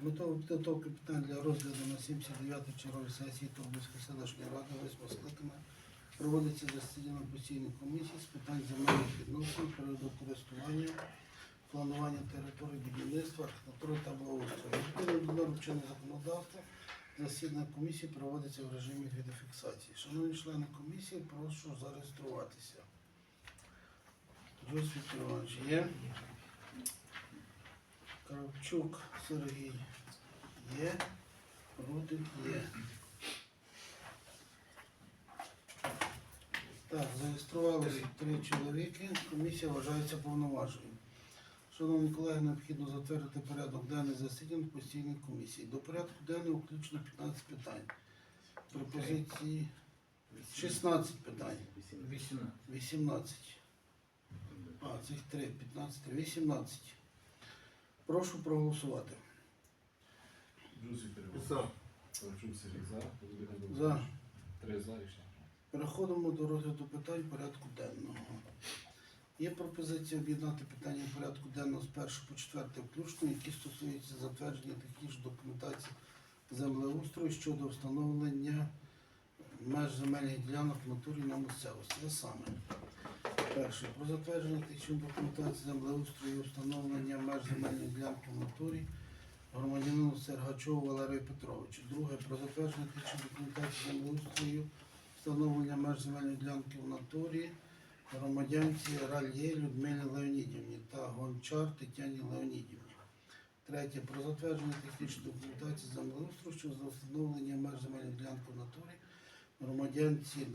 З метою підготовки питань для розгляду на 79-й черговій сесії Торбівської селищної ради восьмого скликання проводиться засідання постійної комісії з питань земельних відносин, природокористування, планування території будівництва, архітектури та благоустрою. Відповідно до норм законодавства засідання комісії проводиться в режимі відеофіксації. Шановні члени комісії, прошу зареєструватися. Джос Віктор Іванович є. Кравчук Сергій є. Рудик є. Так, зареєструвалися три чоловіки. Комісія вважається повноваженою. Шановні колеги, необхідно затвердити порядок денний засідань постійної комісії. До порядку денного включно 15 питань. Пропозиції 16 питань. 18. А, цих три, 15, 18. Прошу проголосувати. Джусі Перевод. За. Сергій за. Антон За. Петрович. Три за рішення. Переходимо до розгляду питань порядку денного. Є пропозиція об'єднати питання порядку денного з 1 по 4 включно, які стосуються затвердження таких ж документацій землеустрою щодо встановлення меж земельних ділянок в натурі на місцевості. Це саме. Перше. Про затвердження технічної документації землеустрою і встановлення меж земельної ділянки в натурі громадянину Сергачову Валерію Петровичу. Друге. Про затвердження технічної документації землеустрою встановлення меж земельної ділянки в натурі громадянці Ральє Людмилі Леонідівні та Гончар Тетяні Леонідівні. Третє. Про затвердження технічної документації землеустрою щодо встановлення меж земельної ділянки в натурі громадянці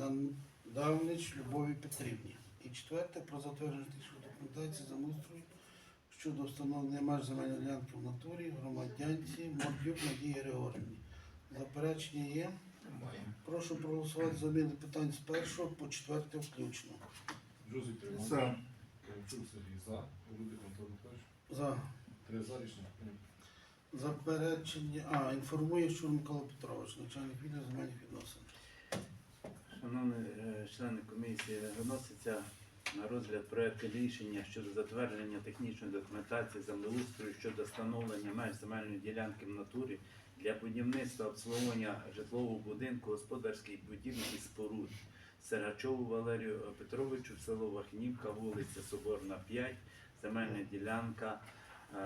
Давнич Любові Петрівні. І четверте. Про затвердження технічної документації землеустрою щодо встановлення меж земельної ділянки в натурі громадянці Мордюк Надії Григорівні. Заперечення є? Прошу проголосувати за зміни питань з першого по четверте включно. Джусі Перевод. За. Кравчук Сергій за. Рудик Антон Петрович. За Три за рішення. прийнято. заперечення. А, інформує Щур Микола Петрович, начальник відділу земельних відносин. Шановні е, члени комісії, виноситься на розгляд проект рішення щодо затвердження технічної документації землеустрою щодо встановлення меж земельної ділянки в натурі для будівництва обслуговування житлового будинку, господарських будівель і споруд. Сергачову Валерію Петровичу, село Вахнівка, вулиця Соборна, 5, земельна ділянка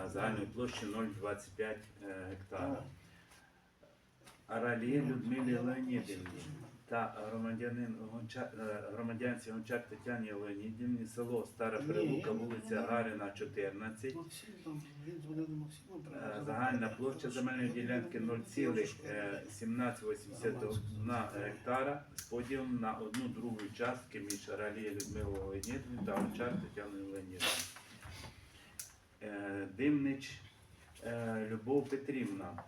загальної площі 0,25 е, гектара. Араліє Людмилі Леонідівні та громадянин Гонча- е, громадянці Гончак Тетяні Леонідівні, село Стара ні, вулиця. Гарина, 14. Максим там, він дзвонив до Максима. Е, Загальна площа земельної ділянки 0,1781 гектара з поділом на одну другу частки між Араліє Людмилою Леонідівною та Гончар Тетяною Леонідівною. Е, Димнич е, Любов Петрівна, е,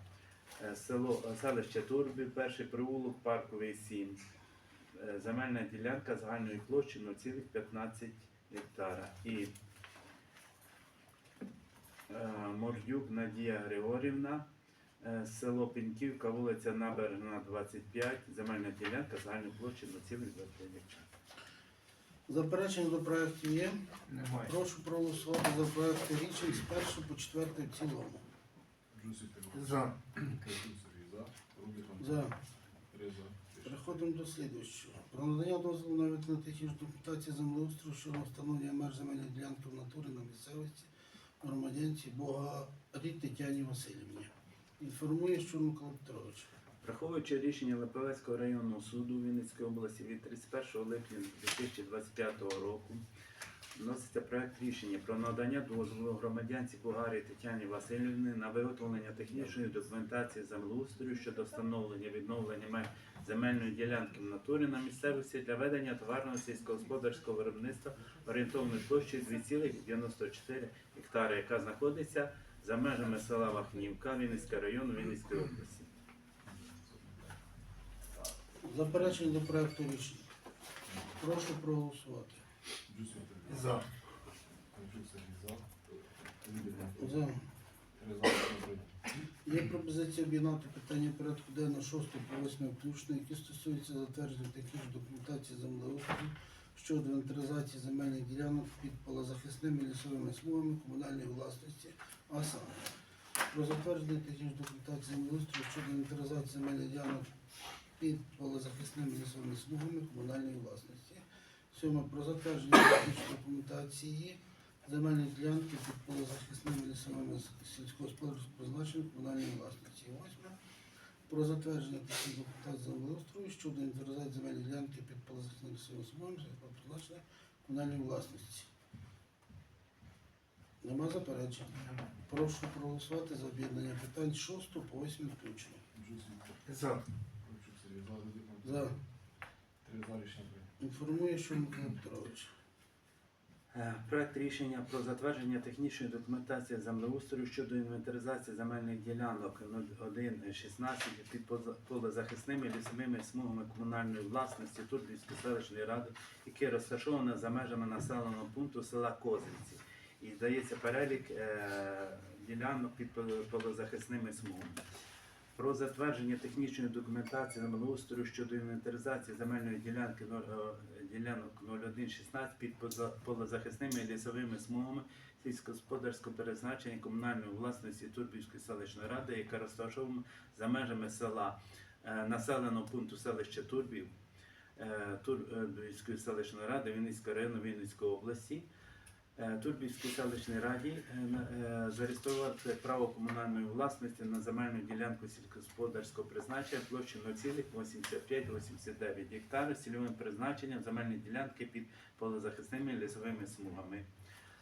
село, е, селище Турбі, перший провулок, парковий 7. Е, Земельна ділянка загальної площі 0,15 гектара. І е, Мордюк Надія Григорівна, е, село Піньківка, вулиця Набережна, 25, земельна ділянка загальної площі 0,25 гектара. Заперечення до проекту є. Немає. Прошу проголосувати за проекти рішень з першого по четверте в цілому. Джусі За. За. Переходимо до слідуючого. Про надання дозволу на виконання технічної документації землеустрою щодо встановлення меж земельної ділянки в натурі на місцевості громадянці Богарі Тетяні Васильівні. Інформує Щур Микола Петрович. Враховуючи рішення Липовецького районного суду Вінницької області від 31 липня 2025 року, вноситься проект рішення про надання дозволу громадянці Бугарії Тетяні Васильівни на виготовлення технічної документації землеустрою щодо встановлення відновлення земельної ділянки в натурі на місцевості для ведення товарного сільськогосподарського виробництва орієнтовною площею 2,94 гектари, яка знаходиться за межами села Вахнівка Вінницького району Вінницької області. Заперечення до проекту рішення. Прошу проголосувати. За. За. Є пропозиція об'єднати питання порядку денного 6 по 8 включно, які стосуються затвердження таких ж документацій землеустрою щодо інвентаризації земельних ділянок під полозахисними лісовими смугами комунальної власності, а саме про затвердження технічної документації землеустрою щодо інвентаризації земельних ділянок під полезахисними лісовими смугами комунальної власності. Сьоме про затвердження технічної документації земельних ділянки під полезахисними лісовими сільськогосподарського призначення комунальної власності. Восьме про затвердження технічної документації землеустрою щодо інвентаризації земельних ділянки під полезахисними лісовими сільськогосподарського призначення комунальної власності. Нема заперечень. Прошу проголосувати за об'єднання питань 6 по 8 включно. Жусик. За. За. Три за рішення. Інформує, Микола Петрович. Е, Проект рішення про затвердження технічної документації землеустрою щодо інвентаризації земельних ділянок 0116 під полезахисними лісовими смугами комунальної власності Турбівської селищної ради, яке розташоване за межами населеного пункту села Козинці. І здається перелік е, ділянок під полезахисними смугами. Про затвердження технічної документації землеустрою щодо інвентаризації земельної ділянки е, ділянок 0116 під полезахисними лісовими смугами сільськогосподарського призначення комунальної власності Турбівської селищної ради, яка розташована за межами села е, населеного пункту селища Турбів е, Турбівської селищної ради Вінницького району Вінницької області. Е, Турбівській селищній раді е, е, зареєструвати право комунальної власності на земельну ділянку сільськогосподарського призначення площею 0,8589 гектарів з цільовим призначенням земельні ділянки під полезахисними лісовими смугами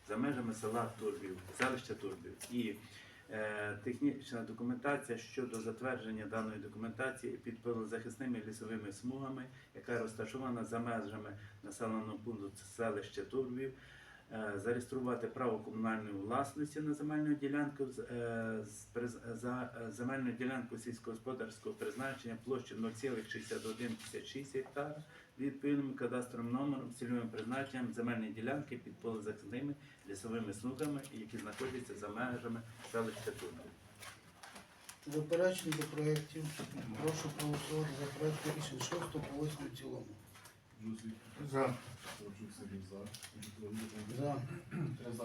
за межами села Турбів, селища Турбів. І е, технічна документація щодо затвердження даної документації під полезахисними лісовими смугами, яка розташована за межами населеного пункту селища Турбів, зареєструвати право комунальної власності на земельну ділянку е, за е, земельну ділянку сільськогосподарського призначення площею 0,6156 гектара відповідним кадастровим номером цільовим призначенням земельної ділянки під полезахисними лісовими смугами, які знаходяться за межами селища Турбів. Заперечень до проєктів. Прошу проголосувати за проєкти рішень 6 по 8 в цілому. За.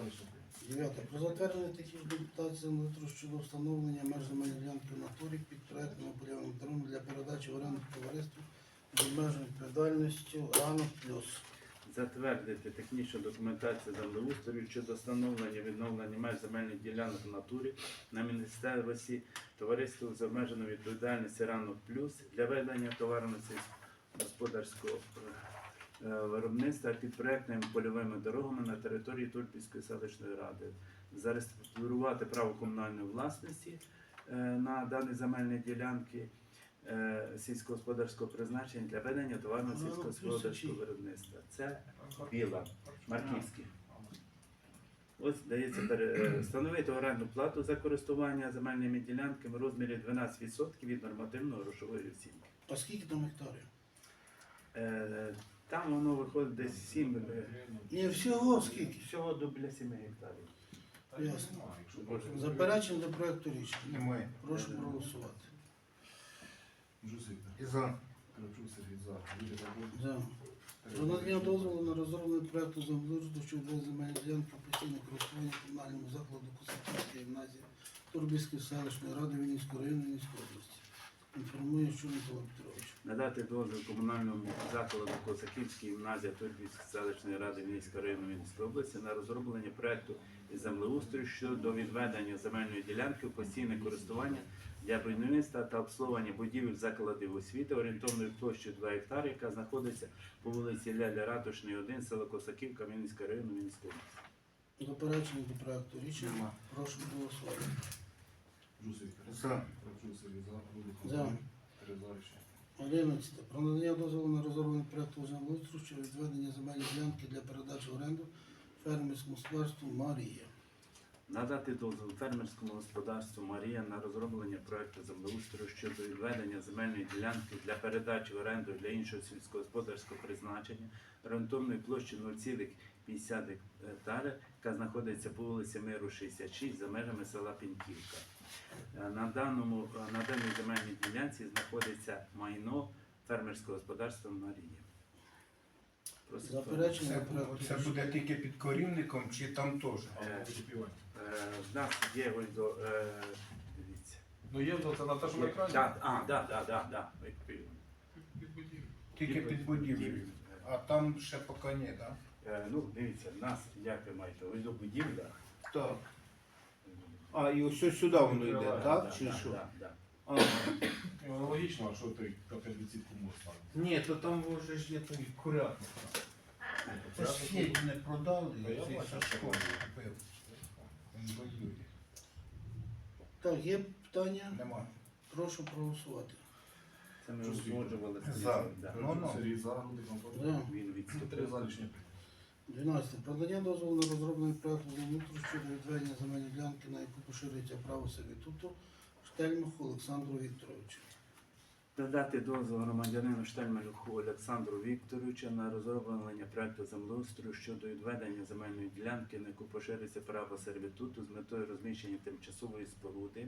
Рішення. Дев'яте. Про затвердження технічної документації землеустрою щодо встановлення меж земельної ділянки в натурі під проектним опорядним дорогом для передачі в оренду товариству з обмеженою відповідальністю ранок плюс. Затвердити технічну документацію землеустрою щодо встановлення відновлення меж земельних ділянок в натурі на місцевості товариству з обмеженою відповідальністю ранок плюс для ведення товарно господарського е, виробництва під проектними польовими дорогами на території Турпільської селищної ради. Зареєструвати право комунальної власності е, на дані земельні ділянки е, сільськогосподарського призначення для ведення товарно Ну, сільськогосподарського виробництва. Це біла, марківські. Ось дається е, встановити орендну плату за користування земельними ділянками в розмірі 12% від нормативної грошової оцінки. А скільки там гектарів? Там воно виходить десь 7, Ні, всього скільки? всього до біля 7 гектарів. Та Ясно. Заперечень до проєкту рішення. Немає. Прошу проголосувати. Жусик. І за. Кравчук Сергій за. Рудик За. Про надання дозволу на розроблення проекту землеустрою щодо земельної ділянки постійне користування комунальному закладу Косаківської гімназії Турбівської селищної ради Вінницького району Вінницької області. Інформує, що Микола Петрович. Надати дозвіл комунальному закладу Косаківської гімназії Турбівської селищної ради Вінницького району Вінницької області на розроблення проекту із землеустрою щодо відведення земельної ділянки в постійне користування для будівництва та обслуговування будівель закладів освіти орієнтовною площею 2 гектари, яка знаходиться по вулиці Ляля Ратушний, 1, село Косаківка, Вінницького району Вінницької області. Заперечення до проекту рішення. Прошу проголосувати. Жусик. За. Кравчук за. Рудик За. Три 11. Про надання дозволу на розроблення проекту землеустрою щодо відведення земельної ділянки для передачі в оренду фермерському господарству Марія. Надати дозвіл фермерському господарству Марія на розроблення проекту землеустрою щодо відведення земельної ділянки для передачі в оренду для іншого сільськогосподарського призначення орієнтовної площі 0,50 гектари, яка знаходиться по вулиці Миру 66 за межами села Піньківка. Е, На даному е, на даній земельній ділянці знаходиться майно фермерського господарства Марія. Просить Заперечення Це, буде тільки під корівником чи там теж? Е, В нас є ось е, Дивіться. Ну є це на те, що на екрані. Так, а, да, да, да, да. Тільки під будівлею. А там ще поки ні, так? Е, Ну, дивіться, в нас, як ви маєте, ось до будівля. Так. А, і ось ось сюди воно йде, Да, так? Да, Чи да, що? да, да. Ага. Ну, Логічно, а що ти апендицитку можеш ставити? Ні, то там вже ж є той курятник. Це ж Федь не продали, Та я цей бачу, Сашко що купив. Він воює. Так, є питання? Нема. Прошу проголосувати. Це ми Що узгоджували з За. ним, да. Ну, ну. Сергій за, Рудик Антон. Да. Він Три відступив. за рішення. 12. Продання дозволу на розроблений проєкт внутрішнього щодо відведення земельної ділянки, на яку поширюється право сервітуту Штельмаху Олександру Вікторовичу. Надати дозвіл громадянину Штельмалюху Олександру Вікторовичу на розроблення проекту землеустрою щодо відведення земельної ділянки, на яку поширюється право сервітуту з метою розміщення тимчасової споруди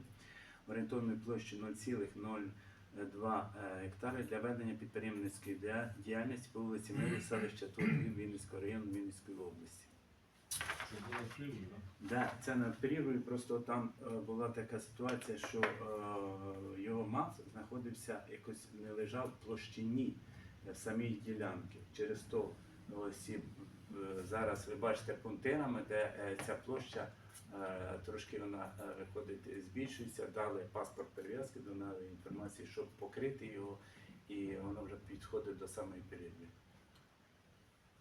орієнтовної площі 0,0. Е, два е, гектари для ведення підприємницької діяльності по вулиці Мирі, селища Турків Вінницького району Вінницької області. Це було піру, так? Це над Прірві, просто там е, була така ситуація, що його мас знаходився якось не лежав в площині самій ділянки. Через то ось зараз ви бачите пунктирами, де ця площа трошки вона е, виходить, збільшується, дали паспорт перев'язки, донали інформації, щоб покрити його, і воно вже підходить до самої перірви.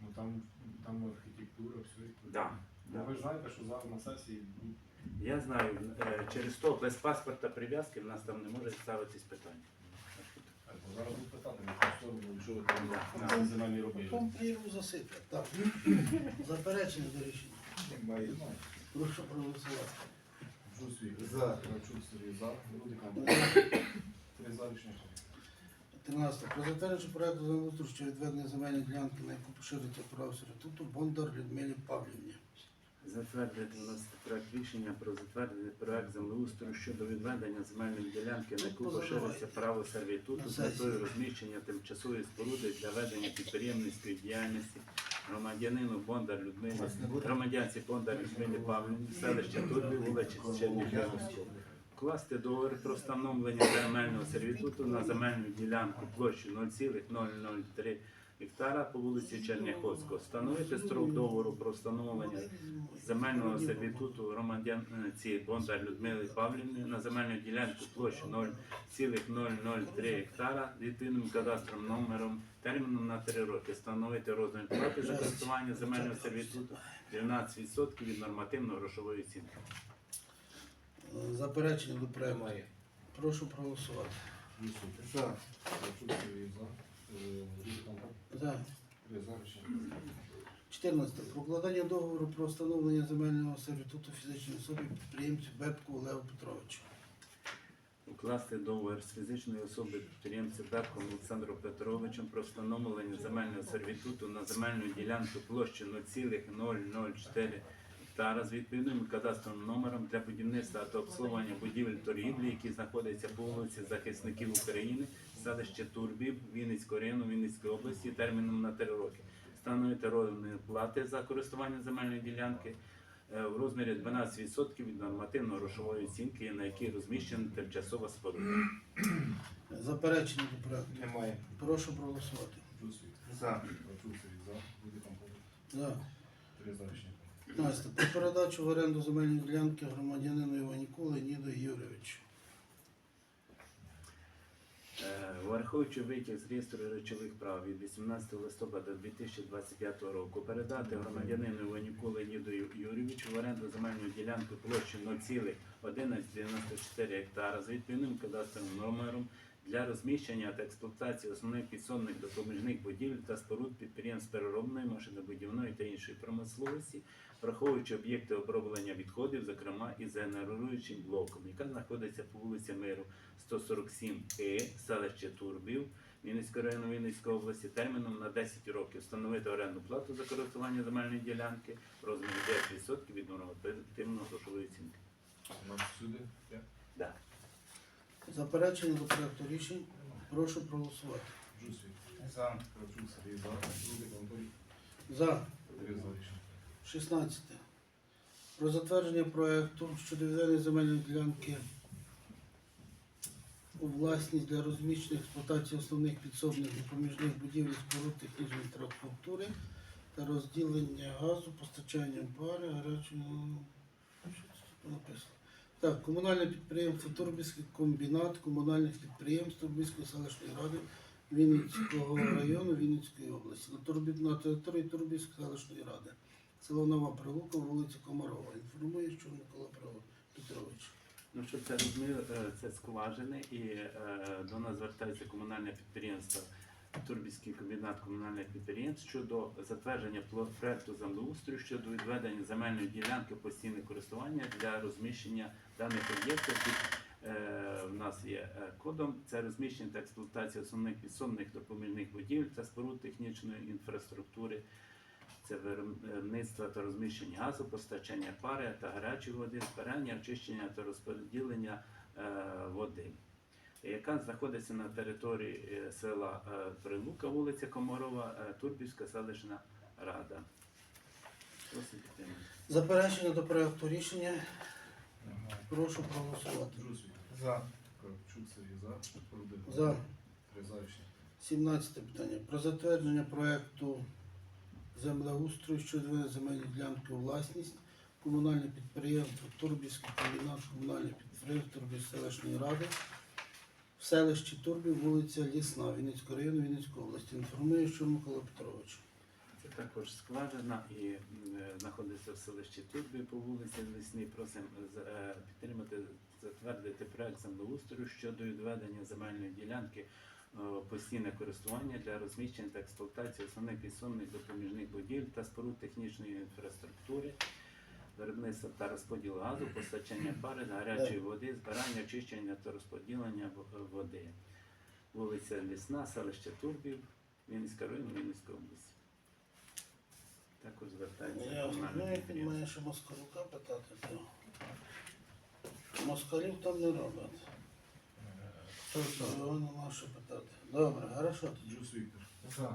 Ну там, там архітектура, все. і- Да, Ну, да. ви ж знаєте, що зараз на сесії ну, Я знаю, е, через то без паспорта прив'язки в нас там не може ставитись питання. е, зараз будуть питати, на яку що ви там на робили. Потім прірву засиплять. Так. Заперечення до рішення. Прошу проголосувати. Джус Віктор. За. Кравчук Сергій за, Три за рішення. 13. Про затвердження проекту землеустрою щодо відведення земельної ділянки, на яку поширюється право сервітуту Бондар Людмилі Павлівні. Затвердити вносити проект рішення про затвердження проект землеустрою щодо відведення земельної ділянки, на яку поширюється право сервітуту з метою розміщення тимчасової споруди для ведення підприємницької діяльності громадянину Бондар Людмилі, громадянці Бондар Людмилі Павлівні, селище Турбі, вулиці Чернігівського. Вкласти договір про встановлення земельного сервітуту на земельну ділянку площею 0,003 гектара по вулиці Черняховського. Встановити строк договору про встановлення земельного сервітуту громадянці Бондар Людмили Павлівни на земельну ділянку площу 0,003 гектара з відповідним кадастровим номером терміном на 3 роки. Встановити розмір плати за користування земельного сервітуту 12% від нормативно-грошової оцінки. Е, Заперечення до. Немає. Прошу проголосувати. За. За, е, Рудик Антон. За. Три за рішення. 14. Про договору про встановлення земельного сервітуту фізичній особі підприємцю Бебку Олегу Петровичу. Укласти договір з фізичною особою підприємцем Берком Олександром Петровичем про встановлення земельного сервітуту на земельну ділянку площі 0,004 гектара з відповідним кадастровим номером для будівництва та обслуговування будівель торгівлі, які знаходяться по вулиці Захисників України, селище Турбів, Вінницького району, Вінницької області терміном на 3 роки. Встановити розмір плати за користування земельної ділянки е, в розмірі 12% від нормативно-грошової оцінки, на якій розміщена тимчасова споруда. Заперечення до проекту. Немає. Прошу проголосувати. За. За. 15. Про передачу в оренду земельної ділянки громадянину Іваніку Леоніду Юрійовичу. Е, Враховуючи витяг з реєстру речових прав від 18 листопада 2025 року, передати громадянину Іванюку Леоніду Юрійовичу в оренду земельну ділянку площі 0,1194 гектара з відповідним кадастровим номером для розміщення та експлуатації основних підсобних допоміжних будівель та споруд підприємств переробної, машинобудівної та іншої промисловості, враховуючи об'єкти оброблення відходів, зокрема із генеруючим блоком, яка знаходиться по вулиці Миру 147 Е, селище Турбів, Вінницького району Вінницької області, терміном на 10 років встановити орендну плату за користування земельної ділянки в розмірі 9% від нормативно грошової оцінки. Заперечення до проекту рішень. Прошу проголосувати. Джус Віктор. За. Кравчук Сергій за, Рудик Антон. За. Три за рішення. 16. Про затвердження проекту щодо відведення земельної ділянки у власність для розміщення експлуатації основних підсобних допоміжних будівель споруд технічної інфраструктури та розділення газу, постачання пари, тут написано? Так, комунальне підприємство Турбівський комбінат комунальних підприємств Турбівської селищної ради Вінницького району Вінницької області. На території Турбівської селищної ради. Село Нова Прилука, вулиця Комарова. Інформує, що Микола Петрович. Ну, щоб це розуміли, е, це скважини, і е, до нас звертається комунальне підприємство Турбівський комбінат комунальних підприємств щодо затвердження проекту землеустрою щодо відведення земельної ділянки постійне користування для розміщення даних об'єктів. Тут е, в нас є е, кодом це розміщення та експлуатація основних підсобних допоміжних будівель та споруд технічної інфраструктури. Це виробництво та розміщення газу, постачання пари та гарячої води, збирання, очищення та розподілення е, води, яка знаходиться на території е, села е, Прилука, вулиця Комарова, Турбівська селищна рада. Заперечення до проекту рішення. Прошу проголосувати. За. Кравчук Сергій за. За. Три 17 питання. Про затвердження проекту землеустрою щодо земельної ділянки у власність. Комунальне підприємство Турбівський комбінат комунальне підприємство Турбівської селищної ради в селищі Турбів, вулиця Лісна, Вінницького району, Вінницької області. Інформує, що Микола Петрович. Це також скважина і е, знаходиться в селищі Турбі по вулиці Лісній. Просимо з- е, підтримати, затвердити проект землеустрою щодо відведення земельної ділянки е, постійне користування для розміщення та експлуатації основних підсобних допоміжних будівель та споруд технічної інфраструктури, виробництва та розподілу газу, постачання пари, гарячої води, збирання, очищення та розподілення води. Вулиця Лісна, селище Турбів, Вінницька район, Вінницька область. Також звертається Я він підприємство. має ще москалюка питати, москалів там не роблять. Хто за? Його нема що питати. Добре, хорошо. Джус Віктор. За.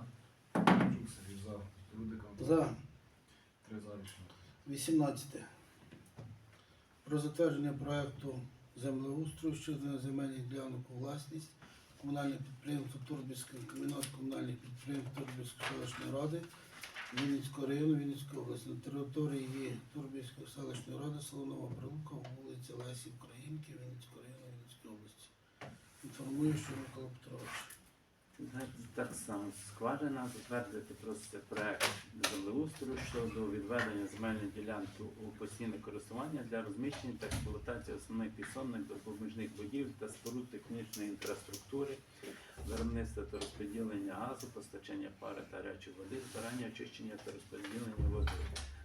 Кравчук Сергій за. Рудик Антон. За. Три за рішення. 18. Про затвердження проекту землеустрою щодо земельних ділянок у власність комунальне підприємство Турбівський комбінат комунальних підприємств Турбівської селищної ради Вінницького району Вінницької області на території Турбівської селищної ради село Нова Прилука, вулиця Лесі Українки, Вінницького району. Інформую, що Микола Петрович. Так само скважина затвердити проситься проект землеустрою щодо відведення земельної ділянки у постійне користування для розміщення та експлуатації основних підсобних допоміжних будівель та споруд технічної інфраструктури, виробництва та розподілення газу, постачання пари та гарячої води, збирання, очищення та розподілення води.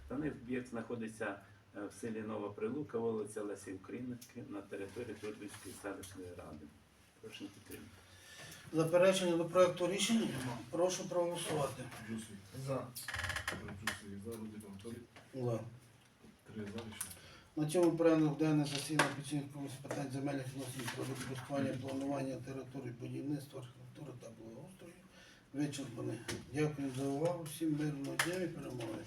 Даний об'єкт знаходиться е, в селі Нова Прилука, вулиця Лесі Українки на території Турбівської селищної ради. Прошу підтримати. Заперечення до проекту рішення? Прошу проголосувати. За. За. Рудик Антон. За. Три за рішення. На цьому порядок денний засідання комісії з питань земельних відносин про використання планування території будівництва, архітектури та благоустрою вичерпаний. Дякую за увагу. Всім мирного дня і перемоги.